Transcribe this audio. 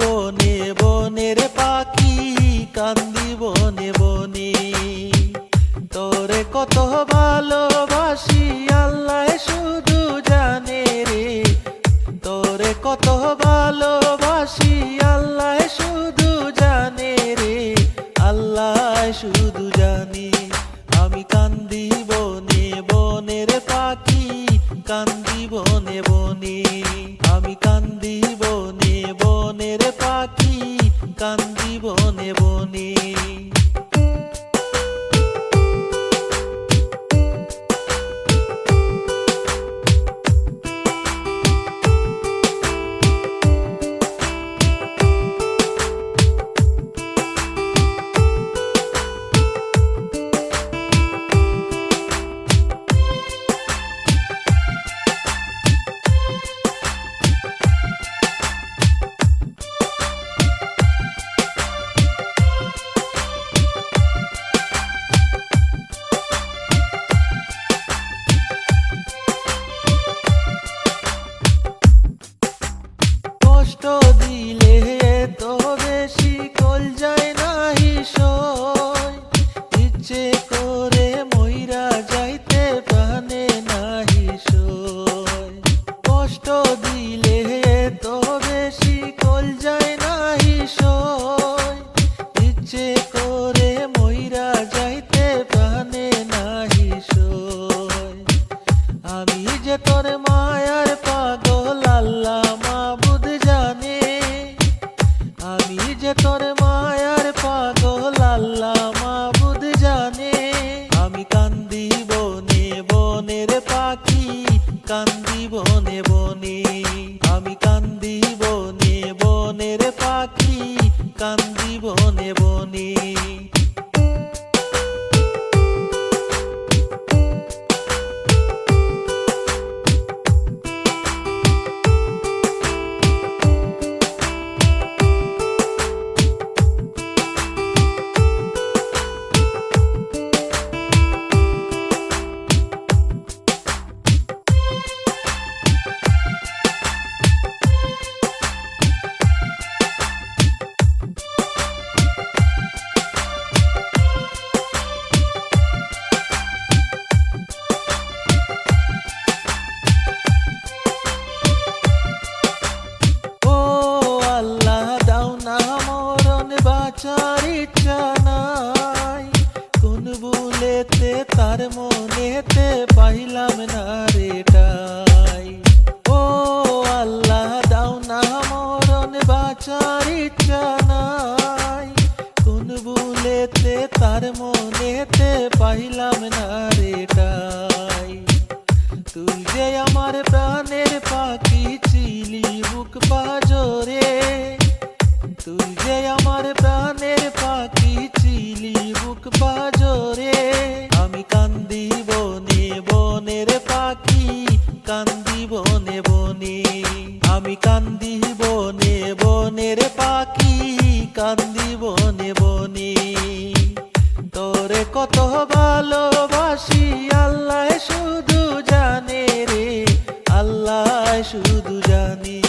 বনে বনের পাখি কান্দি বনে বনে তোরে কত ভালোবাসি, আল্লাহ শুধু জানে রে। তোরে কত ভালোবাসি, আল্লাহ শুধু জানে রে। আল্লাহ শুধু বনে বনে আমি কান্দি বনে বনের পাখি কান্দি বনে বনে। যে তোর মায়ার পাগল, আল্লাহ মাবুদ জানে। আমি কান্দি বনে, বনের পাখি, কান্দি বনে বনে। আমি কান্দি বনে, বনের পাখি, কান্দি বনে বনে। ইচ্ছা নাই কোন বুলেতে তার মনেতে পাইলাম না রেটাই ও আল্লাহ, দাও না মরণ বাঁচার ইচ্ছা নাই কোন বুলেতে তার মনেতে পাইলাম না রেটাই তুই। যে আমার প্রাণের পাখি ছিলি বুক পাজরে তুই যে আমার প্রাণের কান্দি বনে বনে। তোরে কত ভালোবাসি আল্লাহ শুধু জানে রে আল্লাহ শুধু জানে।